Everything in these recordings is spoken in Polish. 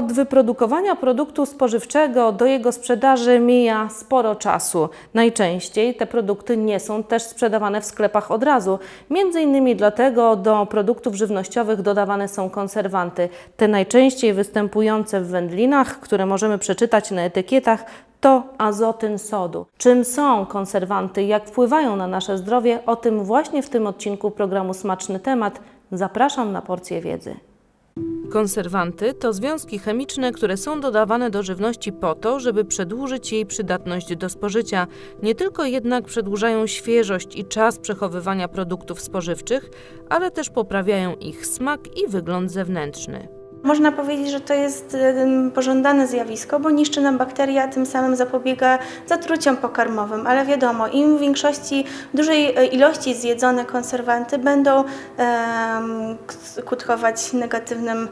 Od wyprodukowania produktu spożywczego do jego sprzedaży mija sporo czasu. Najczęściej te produkty nie są też sprzedawane w sklepach od razu. Między innymi dlatego do produktów żywnościowych dodawane są konserwanty. Te najczęściej występujące w wędlinach, które możemy przeczytać na etykietach, to azotyn sodu. Czym są konserwanty, jak wpływają na nasze zdrowie, o tym właśnie w tym odcinku programu Smaczny Temat. Zapraszam na porcję wiedzy. Konserwanty to związki chemiczne, które są dodawane do żywności po to, żeby przedłużyć jej przydatność do spożycia. Nie tylko jednak przedłużają świeżość i czas przechowywania produktów spożywczych, ale też poprawiają ich smak i wygląd zewnętrzny. Można powiedzieć, że to jest pożądane zjawisko, bo niszczy nam bakteria, tym samym zapobiega zatruciom pokarmowym. Ale wiadomo, im w większości, dużej e, ilości zjedzone konserwanty będą skutkować negatywnym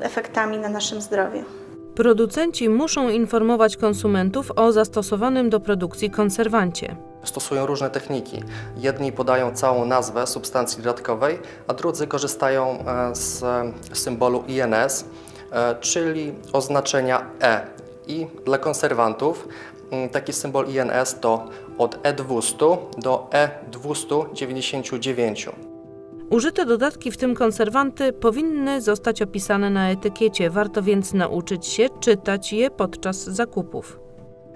efektami na naszym zdrowiu. Producenci muszą informować konsumentów o zastosowanym do produkcji konserwancie. Stosują różne techniki. Jedni podają całą nazwę substancji dodatkowej, a drudzy korzystają e, z e, symbolu INS, e, czyli oznaczenia E. I dla konserwantów taki symbol INS to od E200 do E E299. Użyte dodatki, w tym konserwanty, powinny zostać opisane na etykiecie. Warto więc nauczyć się czytać je podczas zakupów.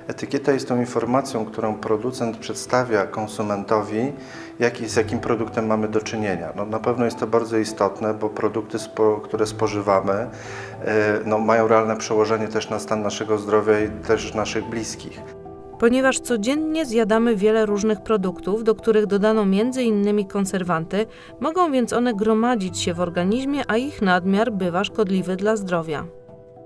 Etykieta jest tą informacją, którą producent przedstawia konsumentowi, z jakim produktem mamy do czynienia. No, na pewno jest to bardzo istotne, bo produkty, które spożywamy, e, no, mają realne przełożenie też na stan naszego zdrowia i też naszych bliskich. Ponieważ codziennie zjadamy wiele różnych produktów, do których dodano m.in. konserwanty, mogą więc one gromadzić się w organizmie, a ich nadmiar bywa szkodliwy dla zdrowia.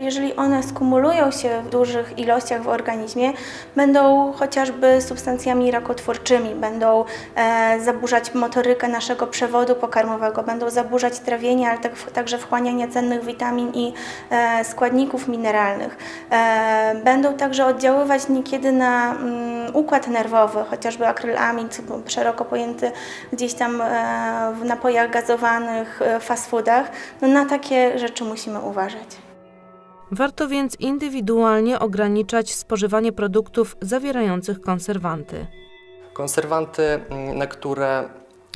Jeżeli one skumulują się w dużych ilościach w organizmie, będą chociażby substancjami rakotwórczymi, będą e, zaburzać motorykę naszego przewodu pokarmowego, będą zaburzać trawienie, ale tak, także wchłanianie cennych witamin i e, składników mineralnych. E, będą także oddziaływać niekiedy na mm, układ nerwowy, chociażby akrylamid, szeroko pojęty gdzieś tam e, w napojach gazowanych, e, fast foodach. No, na takie rzeczy musimy uważać. Warto więc indywidualnie ograniczać spożywanie produktów zawierających konserwanty. Konserwanty, mm, na które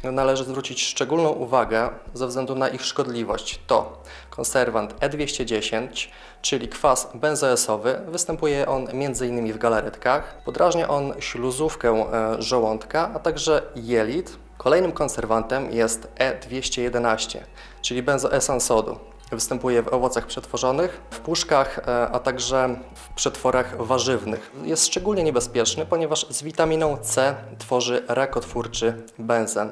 należy zwrócić szczególną uwagę ze względu na ich szkodliwość, to konserwant E210, czyli kwas benzoesowy. Występuje on m.in. w galaretkach. Podrażnia on śluzówkę e, żołądka, a także jelit. Kolejnym konserwantem jest E211, czyli benzoesan sodu. Występuje w owocach przetworzonych, w puszkach, e, a także w przetworach warzywnych. Jest szczególnie niebezpieczny, ponieważ z witaminą C tworzy rakotwórczy benzen.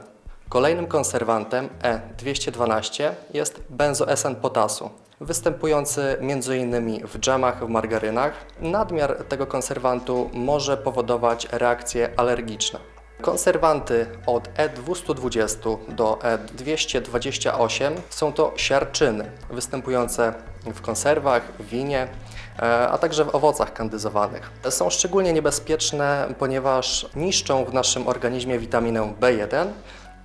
Kolejnym konserwantem E212 jest benzoesan potasu, występujący m.in. w dżemach, w margarynach. Nadmiar tego konserwantu może powodować reakcje alergiczne. Konserwanty od E220 do E228 są to siarczyny występujące w konserwach, w winie, e, a także w owocach kandyzowanych. Są szczególnie niebezpieczne, ponieważ niszczą w naszym organizmie witaminę B1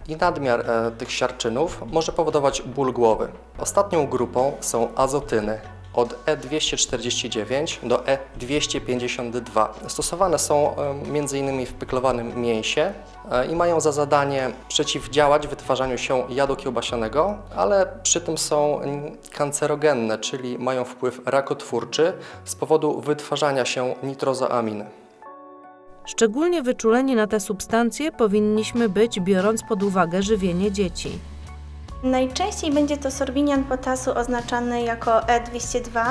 i nadmiar e, tych siarczynów może powodować ból głowy. Ostatnią grupą są azotyny od E E249 do E E252. Stosowane są m.in. w pyklowanym mięsie e, i mają za zadanie przeciwdziałać wytwarzaniu się jadu kiełbasianego, ale przy tym są kancerogenne, czyli mają wpływ rakotwórczy z powodu wytwarzania się nitrozoaminy. Szczególnie wyczuleni na te substancje powinniśmy być, biorąc pod uwagę żywienie dzieci. Najczęściej będzie to sorbinian potasu oznaczany jako E202,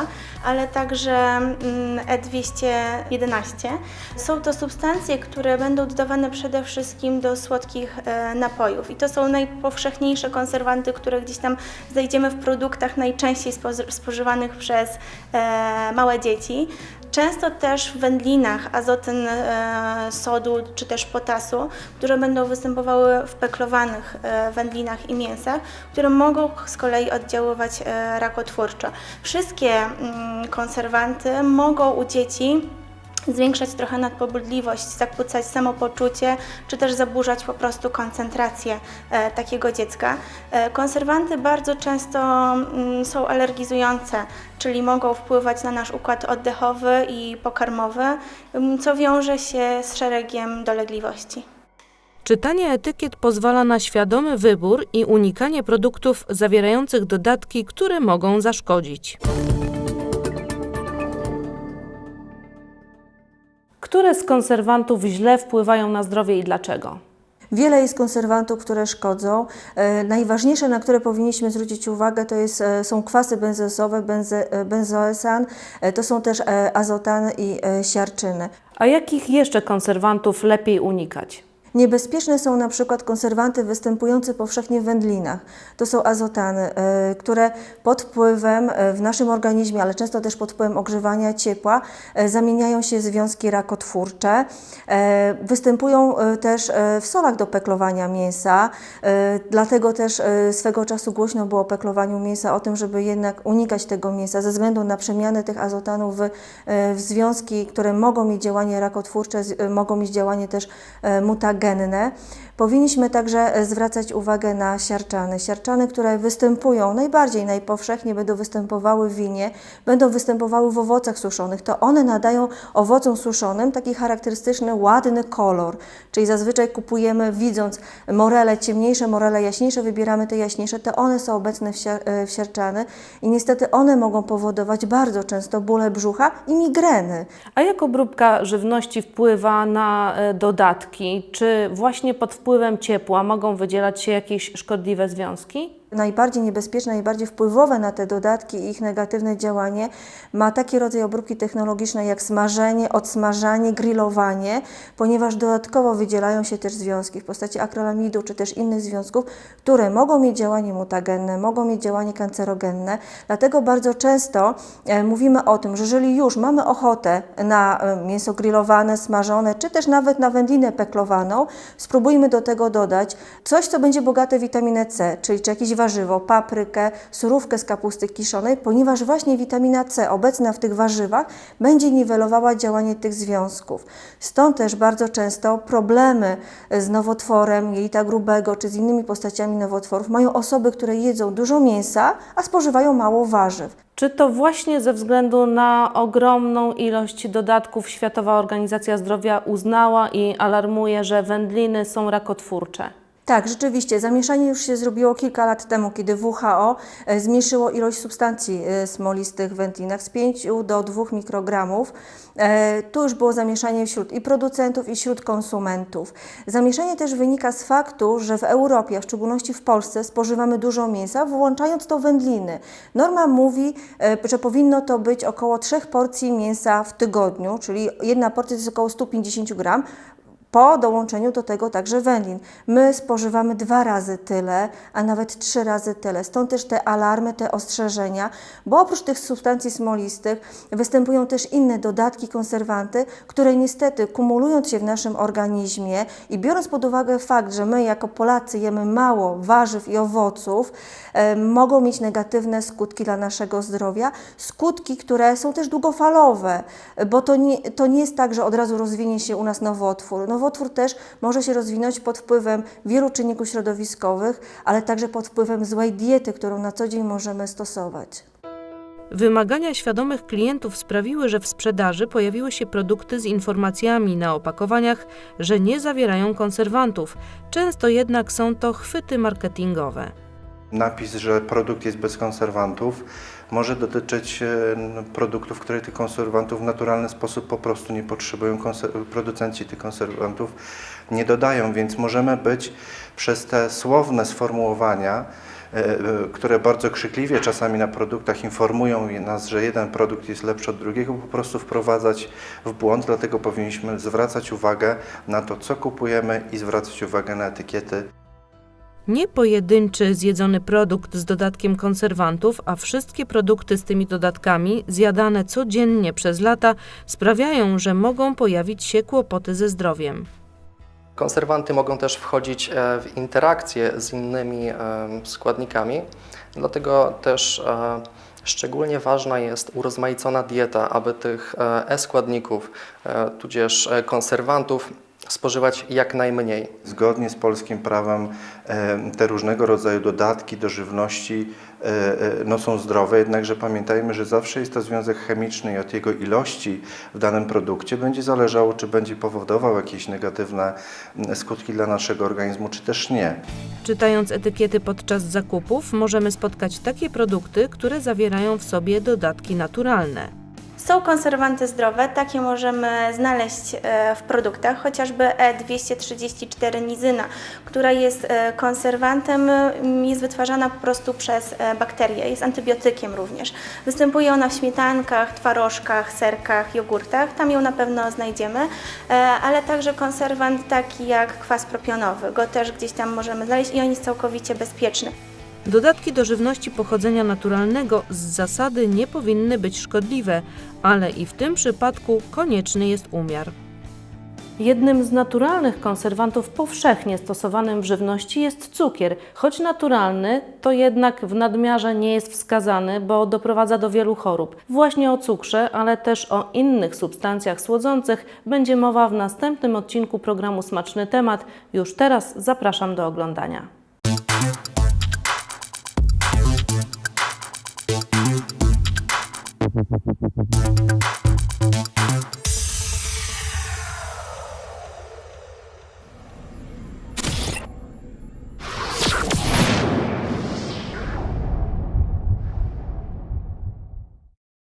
ale także mm, E211. Są to substancje, które będą dodawane przede wszystkim do słodkich e, napojów i to są najpowszechniejsze konserwanty, które gdzieś tam znajdziemy w produktach najczęściej spo- spożywanych przez e, małe dzieci. Często też w wędlinach azotyn e, sodu czy też potasu, które będą występowały w peklowanych e, wędlinach i mięsach, które mogą z kolei oddziaływać e, rakotwórczo. Wszystkie mm, konserwanty mogą u dzieci zwiększać trochę nadpobudliwość, zakłócać samopoczucie, czy też zaburzać po prostu koncentrację e, takiego dziecka. E, konserwanty bardzo często mm, są alergizujące, czyli mogą wpływać na nasz układ oddechowy i pokarmowy, co wiąże się z szeregiem dolegliwości. Czytanie etykiet pozwala na świadomy wybór i unikanie produktów zawierających dodatki, które mogą zaszkodzić. Które z konserwantów źle wpływają na zdrowie i dlaczego? Wiele jest konserwantów, które szkodzą. E, najważniejsze, na które powinniśmy zwrócić uwagę, to jest, e, są kwasy benzoesowe, benze, e, benzoesan, to są też azotany i siarczyny. A jakich jeszcze konserwantów lepiej unikać? Niebezpieczne są na przykład konserwanty występujące powszechnie w wędlinach. To są azotany, e, które pod wpływem e, w naszym organizmie, ale często też pod wpływem ogrzewania ciepła, e, zamieniają się w związki rakotwórcze. Występują też w solach do peklowania mięsa, dlatego też swego czasu głośno było o peklowaniu mięsa, o tym, żeby jednak unikać tego mięsa ze względu na przemianę tych azotanów w, w związki, które mogą mieć działanie rakotwórcze, mogą mieć działanie też e, Powinniśmy także e, zwracać uwagę na siarczany. Siarczany, które występują najbardziej, najpowszechniej będą występowały w winie, będą występowały w owocach suszonych. To one nadają owocom suszonym taki charakterystyczny, ładny kolor. Czyli zazwyczaj kupujemy, widząc morele ciemniejsze, morele jaśniejsze, wybieramy te jaśniejsze. Te one są obecne w, siar, e, w siarczany i niestety one mogą powodować bardzo często bóle brzucha i migreny. A jak obróbka żywności wpływa na e, dodatki? Czy właśnie pod wpływem ciepła mogą wydzielać się jakieś szkodliwe związki? Najbardziej niebezpieczne, najbardziej wpływowe na te dodatki i ich negatywne działanie ma taki rodzaj obróbki technologicznej jak smażenie, odsmażanie, grillowanie, ponieważ dodatkowo wydzielają się też związki w postaci akrylamidu czy też innych związków, które mogą mieć działanie mutagenne, mogą mieć działanie kancerogenne. Dlatego bardzo często e, mówimy o tym, że jeżeli już mamy ochotę na e, mięso grillowane, smażone, czy też nawet na wędlinę peklowaną, spróbujmy do tego dodać coś, co będzie bogate w witaminę C, czyli czy jakieś warzywo, paprykę, surówkę z kapusty kiszonej, ponieważ właśnie witamina C obecna w tych warzywach będzie niwelowała działanie tych związków. Stąd też bardzo często problemy z nowotworem jelita grubego czy z innymi postaciami nowotworów mają osoby, które jedzą dużo mięsa, a spożywają mało warzyw. Czy to właśnie ze względu na ogromną ilość dodatków Światowa Organizacja Zdrowia uznała i alarmuje, że wędliny są rakotwórcze? Tak, rzeczywiście. Zamieszanie już się zrobiło kilka lat temu, kiedy WHO e, zmniejszyło ilość substancji e, smolistych w wędlinach z 5 do 2 mikrogramów. E, Tu już było zamieszanie wśród i producentów, i wśród konsumentów. Zamieszanie też wynika z faktu, że w Europie, a w szczególności w Polsce, spożywamy dużo mięsa, włączając to wędliny. Norma mówi, że powinno to być około 3 porcji mięsa w tygodniu, czyli jedna porcja to jest około 150 gram po dołączeniu do tego także wędlin. My spożywamy dwa razy tyle, a nawet trzy razy tyle. Stąd też te alarmy, te ostrzeżenia, bo oprócz tych substancji smolistych występują też inne dodatki, konserwanty, które niestety kumulując się w naszym organizmie i biorąc pod uwagę fakt, że my jako Polacy jemy mało warzyw i owoców, e, mogą mieć negatywne skutki dla naszego zdrowia. Skutki, które są też długofalowe, bo to nie, to nie jest tak, że od razu rozwinie się u nas nowotwór. Nowotwór też może się rozwinąć pod wpływem wielu czynników środowiskowych, ale także pod wpływem złej diety, którą na co dzień możemy stosować. Wymagania świadomych klientów sprawiły, że w sprzedaży pojawiły się produkty z informacjami na opakowaniach, że nie zawierają konserwantów. Często jednak są to chwyty marketingowe. Napis, że produkt jest bez konserwantów, może dotyczyć e, produktów, które tych konserwantów w naturalny sposób po prostu nie potrzebują. Producenci tych konserwantów nie dodają, więc możemy być przez te słowne sformułowania, e, e, które bardzo krzykliwie czasami na produktach informują nas, że jeden produkt jest lepszy od drugiego, po prostu wprowadzać w błąd. Dlatego powinniśmy zwracać uwagę na to, co kupujemy i zwracać uwagę na etykiety. Nie pojedynczy zjedzony produkt z dodatkiem konserwantów, a wszystkie produkty z tymi dodatkami, zjadane codziennie przez lata, sprawiają, że mogą pojawić się kłopoty ze zdrowiem. Konserwanty mogą też wchodzić e, w interakcję z innymi e, składnikami, dlatego też e, Szczególnie ważna jest urozmaicona dieta, aby tych e, E-składników, e, tudzież konserwantów spożywać jak najmniej. Zgodnie z polskim prawem te różnego rodzaju dodatki do żywności e, e, no, są zdrowe, jednakże pamiętajmy, że zawsze jest to związek chemiczny i od jego ilości w danym produkcie będzie zależało, czy będzie powodował jakieś negatywne skutki dla naszego organizmu, czy też nie. Czytając etykiety podczas zakupów, możemy spotkać takie produkty, które zawierają w sobie dodatki naturalne. Są konserwanty zdrowe, takie możemy znaleźć e, w produktach, chociażby E234 nizyna, która jest e, konserwantem, m, jest wytwarzana po prostu przez e, bakterie, jest antybiotykiem również. Występuje ona w śmietankach, twarożkach, serkach, jogurtach, tam ją na pewno znajdziemy, ale także konserwant taki jak kwas propionowy, go też gdzieś tam możemy znaleźć i on jest całkowicie bezpieczny. Dodatki do żywności pochodzenia naturalnego z zasady nie powinny być szkodliwe, ale i w tym przypadku konieczny jest umiar. Jednym z naturalnych konserwantów powszechnie stosowanym w żywności jest cukier. Choć naturalny, to jednak w nadmiarze nie jest wskazany, bo doprowadza do wielu chorób. Właśnie o cukrze, ale też o innych substancjach słodzących będzie mowa w następnym odcinku programu Smaczny Temat. Już teraz zapraszam do oglądania.